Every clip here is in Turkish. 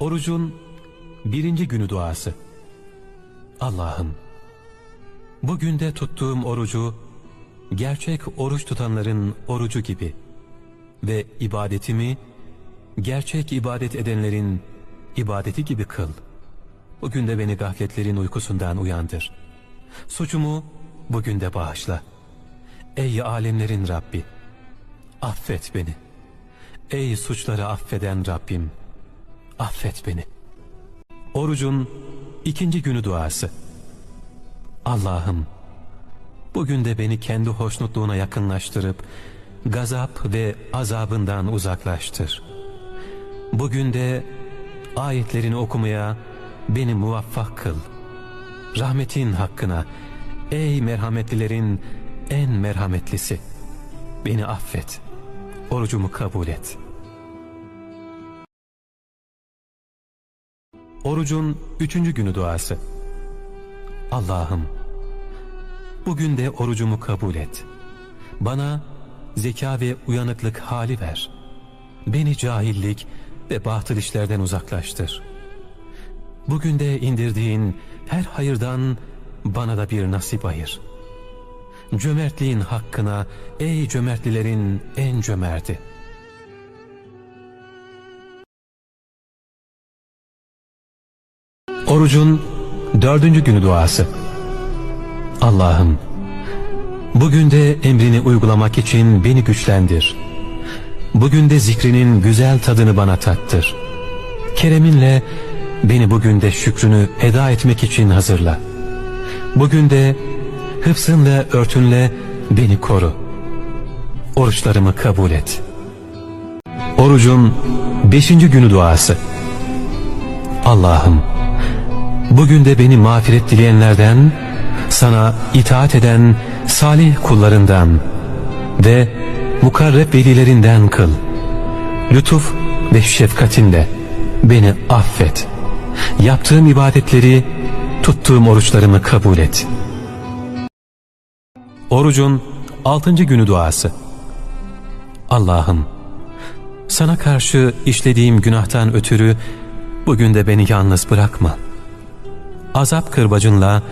Orucun birinci günü duası. Allah'ım, bugün de tuttuğum orucu gerçek oruç tutanların orucu gibi ve ibadetimi gerçek ibadet edenlerin ibadeti gibi kıl. Bugün de beni gafletlerin uykusundan uyandır. Suçumu bugün de bağışla. Ey alemlerin Rabbi, affet beni. Ey suçları affeden Rabbim, affet beni. Orucun ikinci günü duası. Allah'ım, bugün de beni kendi hoşnutluğuna yakınlaştırıp, gazap ve azabından uzaklaştır. Bugün de ayetlerini okumaya beni muvaffak kıl. Rahmetin hakkına, ey merhametlilerin en merhametlisi, beni affet, orucumu kabul et.'' Orucun üçüncü günü duası. Allah'ım, bugün de orucumu kabul et. Bana zeka ve uyanıklık hali ver. Beni cahillik ve batıl işlerden uzaklaştır. Bugün de indirdiğin her hayırdan bana da bir nasip ayır. Cömertliğin hakkına ey cömertlilerin en cömerti. Orucun dördüncü günü duası. Allah'ım, bugün de emrini uygulamak için beni güçlendir. Bugün de zikrinin güzel tadını bana tattır. Kereminle beni bugün de şükrünü eda etmek için hazırla. Bugün de hıfzınla örtünle beni koru. Oruçlarımı kabul et. Orucun beşinci günü duası. Allah'ım, Bugün de beni mağfiret dileyenlerden, sana itaat eden salih kullarından ve mukarreb velilerinden kıl. Lütuf ve şefkatinle beni affet. Yaptığım ibadetleri, tuttuğum oruçlarımı kabul et. Orucun altıncı günü duası. Allah'ım, sana karşı işlediğim günahtan ötürü bugün de beni yalnız bırakma.'' Azap kırbacınla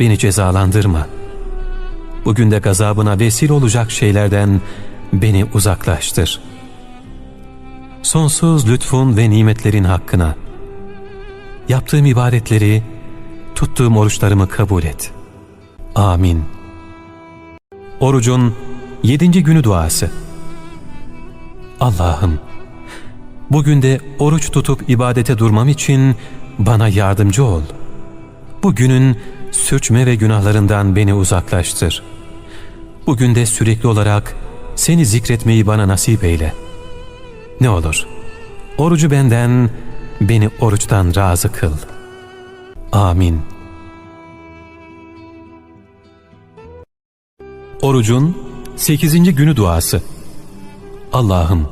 beni cezalandırma. Bugün de gazabına vesile olacak şeylerden beni uzaklaştır. Sonsuz lütfun ve nimetlerin hakkına, yaptığım ibadetleri, tuttuğum oruçlarımı kabul et. Amin. Orucun yedinci günü duası. Allah'ım, bugün de oruç tutup ibadete durmam için bana yardımcı ol.'' Bugünün sürçme ve günahlarından beni uzaklaştır. Bugün de sürekli olarak seni zikretmeyi bana nasip eyle. Ne olur, orucu benden, beni oruçtan razı kıl. Amin. Orucun 8. günü duası. Allah'ım,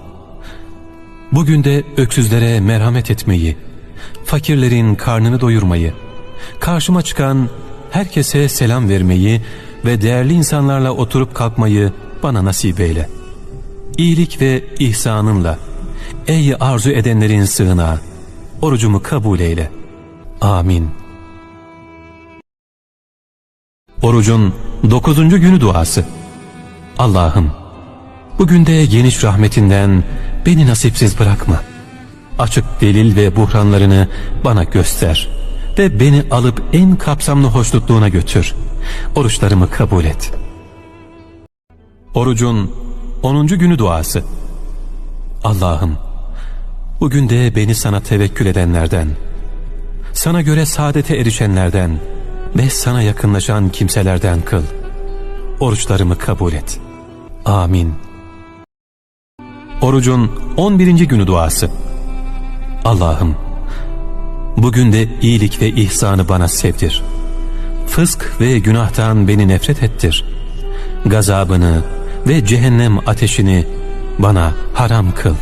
bugün de öksüzlere merhamet etmeyi, fakirlerin karnını doyurmayı, karşıma çıkan herkese selam vermeyi ve değerli insanlarla oturup kalkmayı bana nasip eyle. İyilik ve ihsanınla, ey arzu edenlerin sığınağı, orucumu kabul eyle. Amin. Orucun dokuzuncu günü duası. Allah'ım, bugün de geniş rahmetinden beni nasipsiz bırakma. Açık delil ve buhranlarını bana göster.'' Ve beni alıp en kapsamlı hoşnutluğuna götür. Oruçlarımı kabul et. Orucun 10. günü duası. Allah'ım, bugün de beni sana tevekkül edenlerden, sana göre saadete erişenlerden ve sana yakınlaşan kimselerden kıl. Oruçlarımı kabul et. Amin. Orucun 11. günü duası. Allah'ım, Bugün de iyilik ve ihsanı bana sevdir. Fısk ve günahtan beni nefret ettir. Gazabını ve cehennem ateşini bana haram kıl.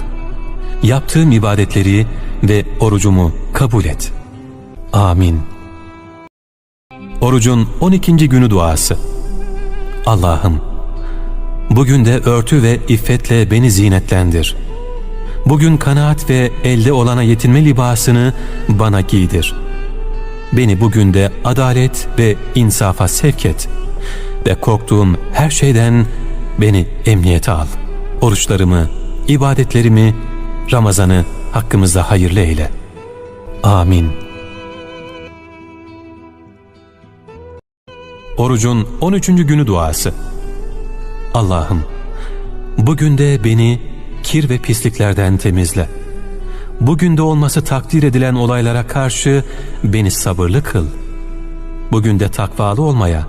Yaptığım ibadetleri ve orucumu kabul et. Amin. Orucun 12. günü duası. Allah'ım, bugün de örtü ve iffetle beni zinetlendir. Bugün kanaat ve elde olana yetinme libasını bana giydir. Beni bugün de adalet ve insafa sevk et. Ve korktuğum her şeyden beni emniyete al. Oruçlarımı, ibadetlerimi, Ramazan'ı hakkımızda hayırlı eyle. Amin. Orucun 13. günü duası. Allah'ım, bugün de beni kir ve pisliklerden temizle. Bugün de olması takdir edilen olaylara karşı beni sabırlı kıl. Bugün de takvalı olmaya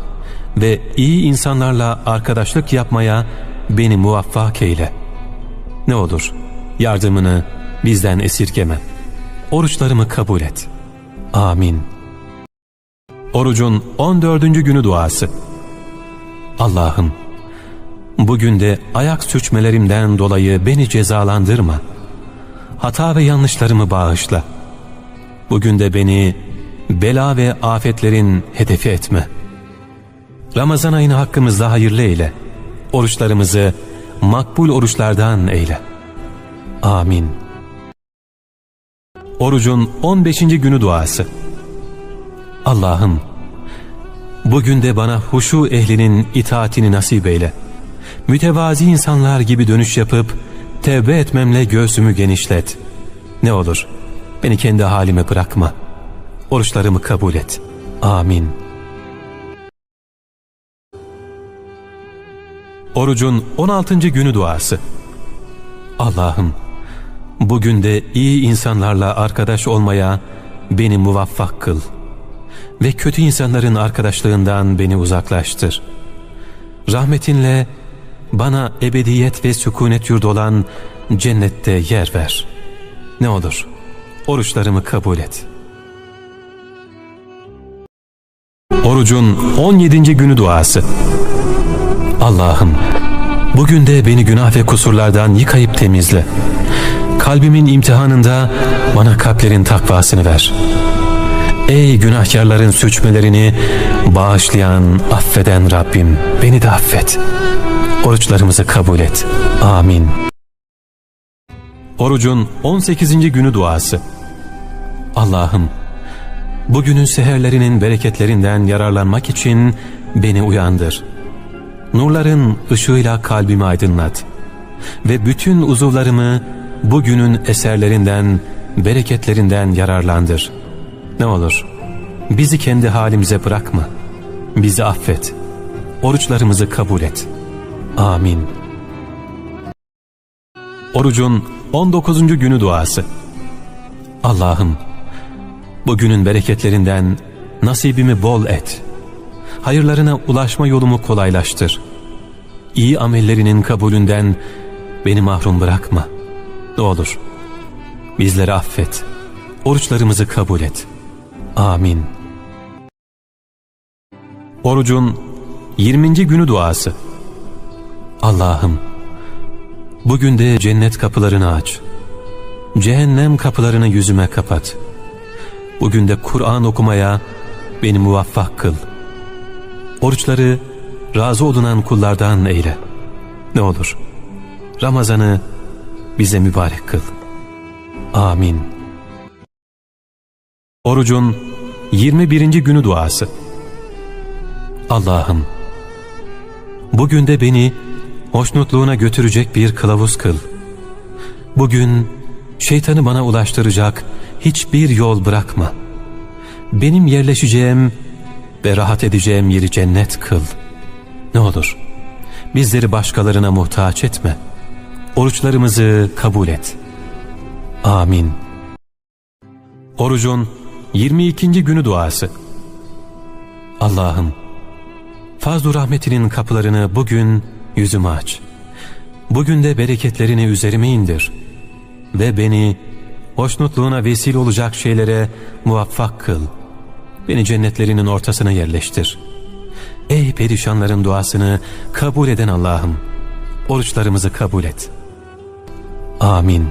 ve iyi insanlarla arkadaşlık yapmaya beni muvaffak eyle. Ne olur yardımını bizden esirgeme. Oruçlarımı kabul et. Amin. Orucun 14. günü duası. Allah'ım, bugün de ayak sürçmelerimden dolayı beni cezalandırma. Hata ve yanlışlarımı bağışla. Bugün de beni bela ve afetlerin hedefi etme. Ramazan ayını hakkımızda hayırlı eyle. Oruçlarımızı makbul oruçlardan eyle. Amin. Orucun 15. günü duası. Allah'ım, bugün de bana huşu ehlinin itaatini nasip eyle. Mütevazi insanlar gibi dönüş yapıp tevbe etmemle göğsümü genişlet. Ne olur beni kendi halime bırakma. Oruçlarımı kabul et. Amin. Orucun 16. günü duası. Allah'ım, bugün de iyi insanlarla arkadaş olmaya beni muvaffak kıl ve kötü insanların arkadaşlığından beni uzaklaştır. Rahmetinle bana ebediyet ve sükunet yurdu olan cennette yer ver. Ne olur oruçlarımı kabul et. Orucun 17. günü duası. Allah'ım bugün de beni günah ve kusurlardan yıkayıp temizle. Kalbimin imtihanında bana kalplerin takvasını ver. Ey günahkarların suçmelerini bağışlayan, affeden Rabbim beni de affet. Oruçlarımızı kabul et. Amin. Orucun 18. günü duası. Allah'ım, bugünün seherlerinin bereketlerinden yararlanmak için beni uyandır. Nurların ışığıyla kalbimi aydınlat. Ve bütün uzuvlarımı bugünün eserlerinden, bereketlerinden yararlandır. Ne olur bizi kendi halimize bırakma. Bizi affet. Oruçlarımızı kabul et. Amin. Orucun 19. günü duası. Allah'ım bugünün bereketlerinden nasibimi bol et. Hayırlarına ulaşma yolumu kolaylaştır. İyi amellerinin kabulünden beni mahrum bırakma. Ne olur bizleri affet. Oruçlarımızı kabul et. Amin. Orucun 20. günü duası. Allah'ım bugün de cennet kapılarını aç. Cehennem kapılarını yüzüme kapat. Bugün de Kur'an okumaya beni muvaffak kıl. Oruçları razı olunan kullardan eyle. Ne olur Ramazan'ı bize mübarek kıl. Amin. Orucun 21. günü duası. Allah'ım, bugün de beni hoşnutluğuna götürecek bir kılavuz kıl. Bugün şeytanı bana ulaştıracak hiçbir yol bırakma. Benim yerleşeceğim ve rahat edeceğim yeri cennet kıl. Ne olur bizleri başkalarına muhtaç etme. Oruçlarımızı kabul et. Amin. Orucun 22. günü duası. Allah'ım, fazl rahmetinin kapılarını bugün yüzüme aç. Bugün de bereketlerini üzerime indir. Ve beni hoşnutluğuna vesile olacak şeylere muvaffak kıl. Beni cennetlerinin ortasına yerleştir. Ey perişanların duasını kabul eden Allah'ım, oruçlarımızı kabul et. Amin.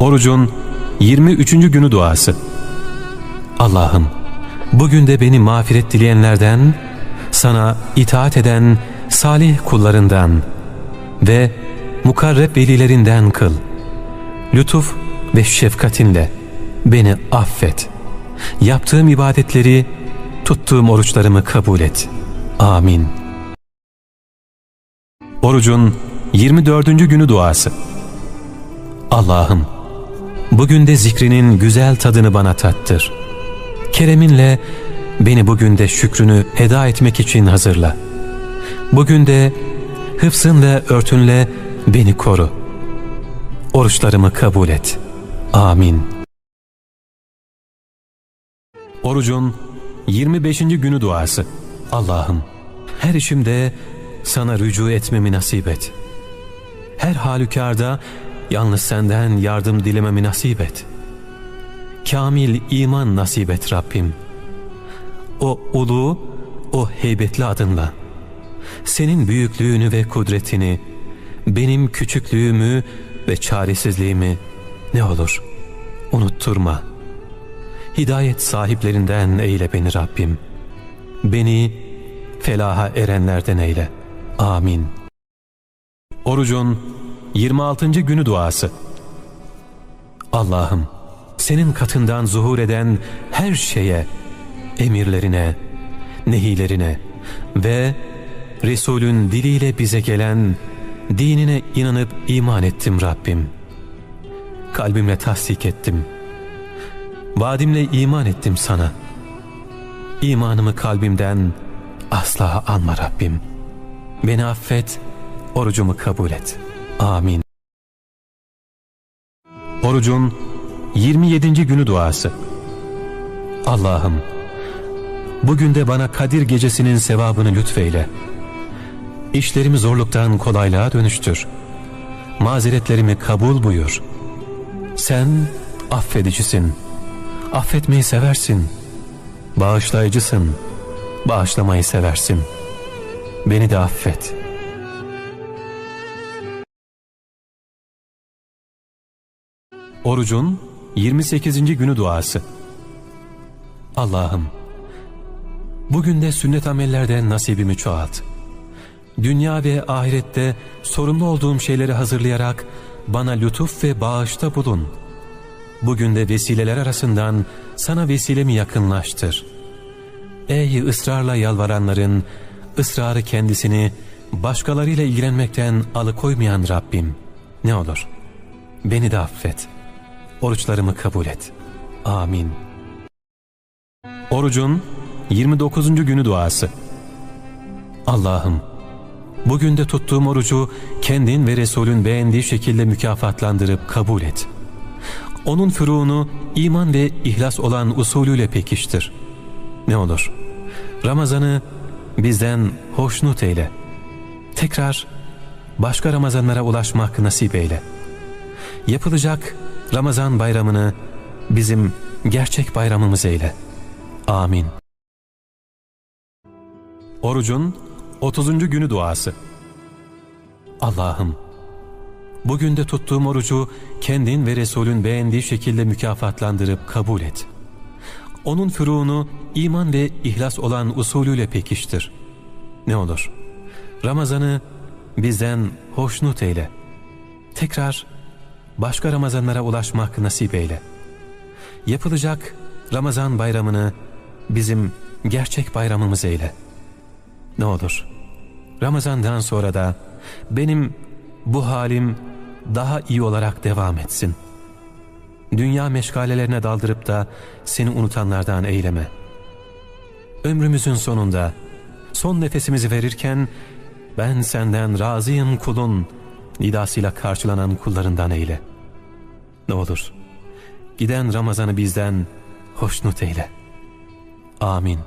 Orucun 23. günü duası. Allah'ım, bugün de beni mağfiret dileyenlerden, sana itaat eden salih kullarından ve mukarreb velilerinden kıl. Lütuf ve şefkatinle beni affet. Yaptığım ibadetleri, tuttuğum oruçlarımı kabul et. Amin. Orucun 24. günü duası. Allah'ım, bugün de zikrinin güzel tadını bana tattır. Kereminle beni bugün de şükrünü eda etmek için hazırla. Bugün de hıfzın ve örtünle beni koru. Oruçlarımı kabul et. Amin. Orucun 25. günü duası. Allah'ım her işimde sana rücu etmemi nasip et. Her halükarda yalnız senden yardım dilememi nasip et. Kamil iman nasip et Rabbim. O ulu, o heybetli adınla. Senin büyüklüğünü ve kudretini, benim küçüklüğümü ve çaresizliğimi ne olur unutturma. Hidayet sahiplerinden eyle beni Rabbim. Beni felaha erenlerden eyle. Amin. Orucun 26. günü duası. Allah'ım senin katından zuhur eden her şeye, emirlerine, nehilerine ve Resulün diliyle bize gelen dinine inanıp iman ettim Rabbim. Kalbimle tasdik ettim. Vadimle iman ettim sana. İmanımı kalbimden asla alma Rabbim. Beni affet, orucumu kabul et. Amin. Orucun 27. günü duası. Allah'ım, bugün de bana Kadir gecesinin sevabını lütfeyle. İşlerimi zorluktan kolaylığa dönüştür. Mazeretlerimi kabul buyur. Sen affedicisin. Affetmeyi seversin. Bağışlayıcısın. Bağışlamayı seversin. Beni de affet. Orucun 28. günü duası. Allah'ım, bugün de sünnet amellerden nasibimi çoğalt. Dünya ve ahirette sorumlu olduğum şeyleri hazırlayarak bana lütuf ve bağışta bulun. Bugün de vesileler arasından sana vesilemi yakınlaştır. Ey ısrarla yalvaranların, ısrarı kendisini başkalarıyla ilgilenmekten alıkoymayan Rabbim, ne olur beni de affet, oruçlarımı kabul et. Amin. Orucun 29. günü duası. Allah'ım, bugün de tuttuğum orucu kendin ve Resulün beğendiği şekilde mükafatlandırıp kabul et. Onun füruğunu iman ve ihlas olan usulüyle pekiştir. Ne olur, Ramazan'ı bizden hoşnut eyle. Tekrar başka Ramazanlara ulaşmak nasip eyle. Yapılacak Ramazan bayramını bizim gerçek bayramımız eyle. Amin. Orucun 30. günü duası. Allah'ım, bugün de tuttuğum orucu kendin ve Resulün beğendiği şekilde mükafatlandırıp kabul et. Onun füruğunu iman ve ihlas olan usulüyle pekiştir. Ne olur, Ramazan'ı bizden hoşnut eyle. Tekrar başka Ramazanlara ulaşmak nasip eyle. Yapılacak Ramazan bayramını bizim gerçek bayramımız eyle. Ne olur, Ramazan'dan sonra da benim bu halim daha iyi olarak devam etsin. Dünya meşgalelerine daldırıp da seni unutanlardan eyleme. Ömrümüzün sonunda, son nefesimizi verirken, ben senden razıyım kulun, nidasıyla karşılanan kullarından eyle. Ne olur, giden Ramazan'ı bizden hoşnut eyle. Amin.